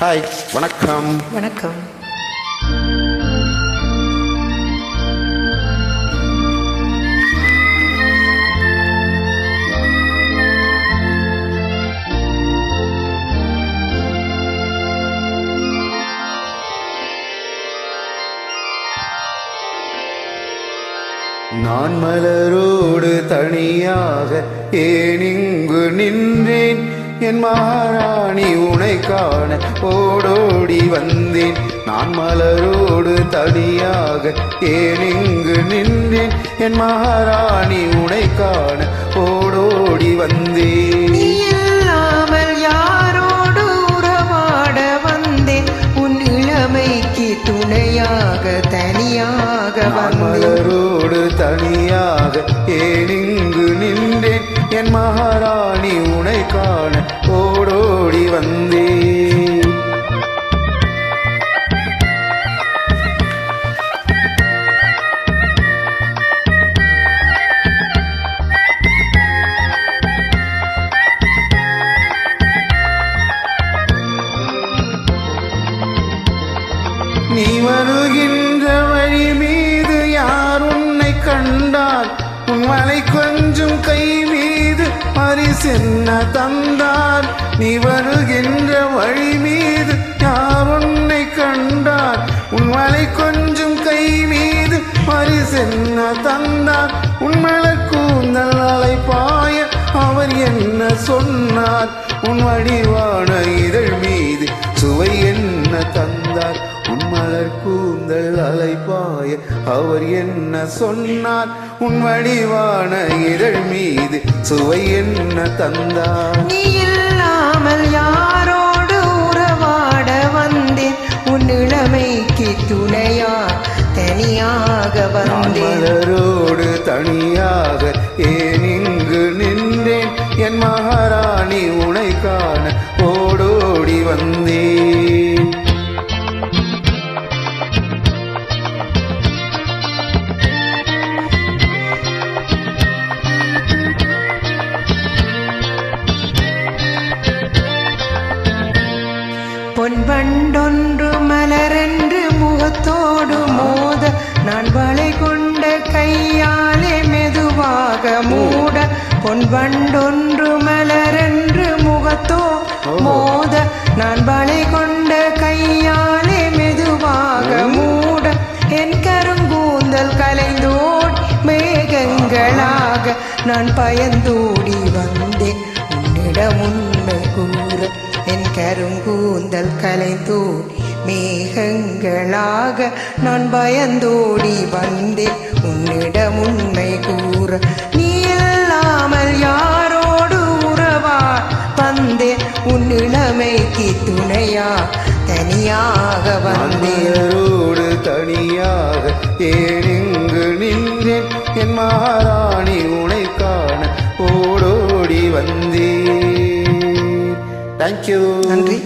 Hi வணக்கம். வணக்கம். நான் மலரோடு தனியாக ஏன் இங்கு நின்றேன்? என் மகாராணி உனை காண ஓடோடி வந்தேன். நான் மலரோடு தனியாக ஏனிங்கு நின்றேன்? என் மகாராணி உனை காண ஓடோடி வந்தேன். வந்தேன் தனியாக ஏனிங்கு நின்றேன்? என் மகாராணி உனை காண ஓடோடி வந்தே நீ வருகின்ற வழி மீது கண்டால் உன்மலை கொஞ்சம் கை மீது பரிசென்ன தந்தால் நீ வருகின்ற வழி மீது யார் உன்னை கண்டால் உன்மலை கொஞ்சம் கை மீது பரிசென்ன தந்தால் உன் கூந்தல் அலைப்பாய அவர் என்ன சொன்னார்? உன் வடிவான இதழ் அலைப்பாய அவர் என்ன சொன்னார்? உன் வடிவான இதழ் மீது சுவை என்ன தந்தார்? நீ இல்லாமல் யாரோடு உறவாட வந்தேன்? உன் இளமைக்கு துணையா தனியாக வந்தேன். தனியாக ஏன் இங்கு நின்றேன்? என் மகாராணி உனை காண ஓடோடி வந்தேன். பொன்பண்டொன்று மலரென்று முகத்தோடு மோத நான் வளை கொண்ட கையாலே மெதுவாக மூட பொன்பண்டொன்று மலரென்று முகத்தோ மோத நான் வளை கொண்ட கையாலே மெதுவாக மூட என் கருங்கூந்தல் கலைந்தோடி மேகங்களாக நான் பயந்தோடி வந்தேன். உன்னிடம் உண்மை கூற என் கருங்கூந்தல் கலைந்தோடி மேகங்களாக நான் பயந்தோடி வந்தேன். உன்னிடம் உண்மை கூற நீ இல்லாமல் யாரோடு உறவா? வந்தேன். உன் இளமைக்கு துணையா தனியாக வந்தேன். தனியாக ஏ தேங்க்யூ நன்றி